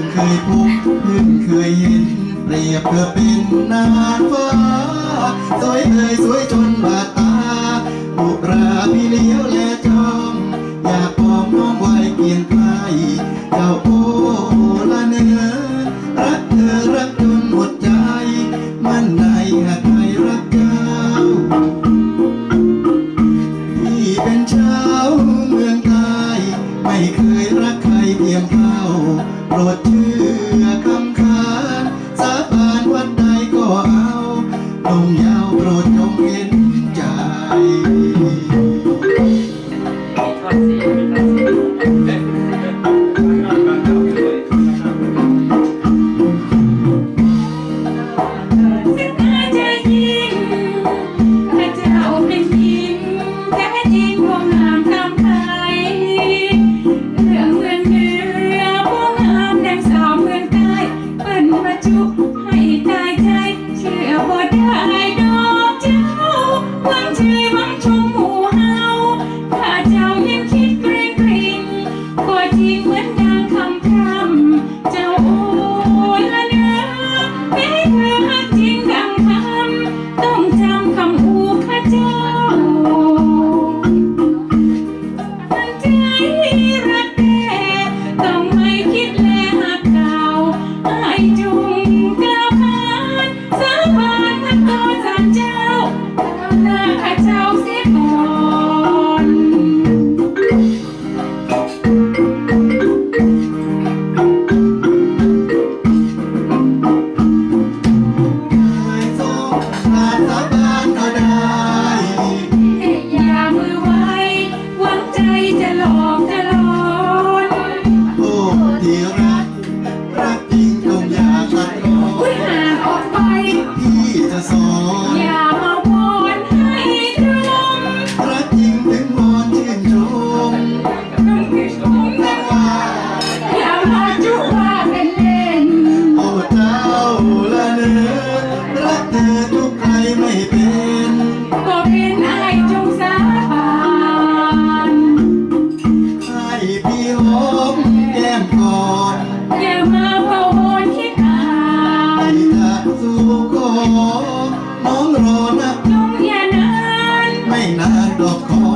งเคยพบเพิ่งเคยเห็น เปรียบเธอเป็นนางฟ้า สวยเลยสวยจนบาดตาบุราพี่เลี้ยวและจอม อยากปองน้องไว้เกียนไกลเจ้าโอ Protect. ก็นก็เป็นไอจงสาบานให้พี่หอมแก้มกอนอย่ามาพะวนคิดอาที่จะสู้ก็น้องรอนะจงอย่านานไม่นานดอกคอ